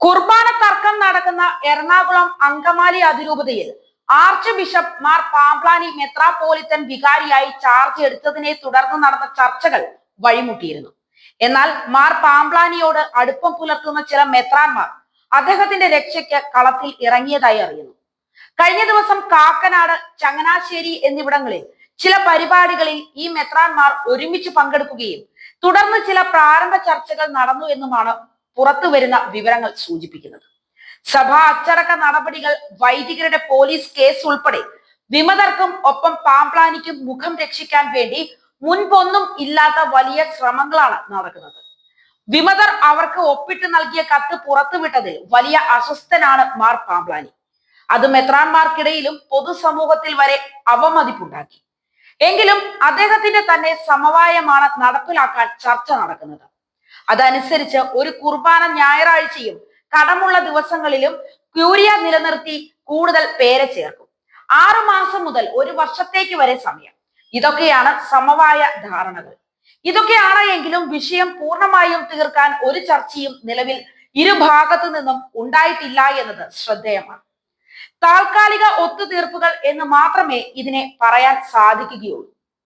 കുർബാന തർക്കം നടക്കുന്ന എറണാകുളം അങ്കമാലി അതിരൂപതയിൽ ആർച്ച് ബിഷപ്പ് മാർ പാംപ്ലാനി മെത്രാപ്പോലിത്തൻ വികാരിയായി ചാർജ് എടുത്തതിനെ തുടർന്ന് നടന്ന ചർച്ചകൾ വഴിമുട്ടിയിരുന്നു. എന്നാൽ മാർ പാംപ്ലാനിയോട് അടുപ്പം പുലർത്തുന്ന ചില മെത്രാന്മാർ അദ്ദേഹത്തിന്റെ രക്ഷയ്ക്ക് കളത്തിൽ ഇറങ്ങിയതായി അറിയുന്നു. കഴിഞ്ഞ ദിവസം കാക്കനാട് ചങ്ങനാശ്ശേരി എന്നിവിടങ്ങളിൽ ചില പരിപാടികളിൽ ഈ മെത്രാന്മാർ ഒരുമിച്ച് പങ്കെടുക്കുകയും തുടർന്ന് ചില പ്രാരംഭ ചർച്ചകൾ നടന്നു എന്നുമാണ് പുറത്തു വരുന്ന വിവരങ്ങൾ സൂചിപ്പിക്കുന്നത്. സഭാ അച്ചടക്ക നടപടികൾ വൈദികരുടെ പോലീസ് കേസ് ഉൾപ്പെടെ വിമതർക്കും ഒപ്പം പാംപ്ലാനിക്കും മുഖം രക്ഷിക്കാൻ വേണ്ടി മുൻപൊന്നും ഇല്ലാത്ത വലിയ ശ്രമങ്ങളാണ് നടക്കുന്നത്. വിമതർ അവർക്ക് ഒപ്പിട്ട് നൽകിയ കത്ത് പുറത്തുവിട്ടതിൽ വലിയ അസ്വസ്ഥനാണ് മാർ പാംപ്ലാനി അത് മെത്രാൻമാർക്കിടയിലും പൊതുസമൂഹത്തിൽ വരെ അവമതിപ്പുണ്ടാക്കി. എങ്കിലും അദ്ദേഹത്തിന്റെ തന്നെ സമവായമാണ് നടപ്പിലാക്കാൻ ചർച്ച നടക്കുന്നത്. അതനുസരിച്ച് ഒരു കുർബാന ഞായറാഴ്ചയും കടമുള്ള ദിവസങ്ങളിലും ക്യൂരിയ നിലനിർത്തി കൂടുതൽ പേരെ ചേർക്കും. ആറു മാസം മുതൽ ഒരു വർഷത്തേക്ക് വരെ സമയം. ഇതൊക്കെയാണ് സമവായ ധാരണകൾ. ഇതൊക്കെയാണ് എങ്കിലും വിഷയം പൂർണമായും തീർക്കാൻ ഒരു ചർച്ചയും നിലവിൽ ഇരുഭാഗത്തു നിന്നും ഉണ്ടായിട്ടില്ല എന്നത് ശ്രദ്ധേയമാണ്. താൽക്കാലിക ഒത്തുതീർപ്പുകൾ എന്ന് മാത്രമേ ഇതിനെ പറയാൻ സാധിക്കുകയുള്ളൂ.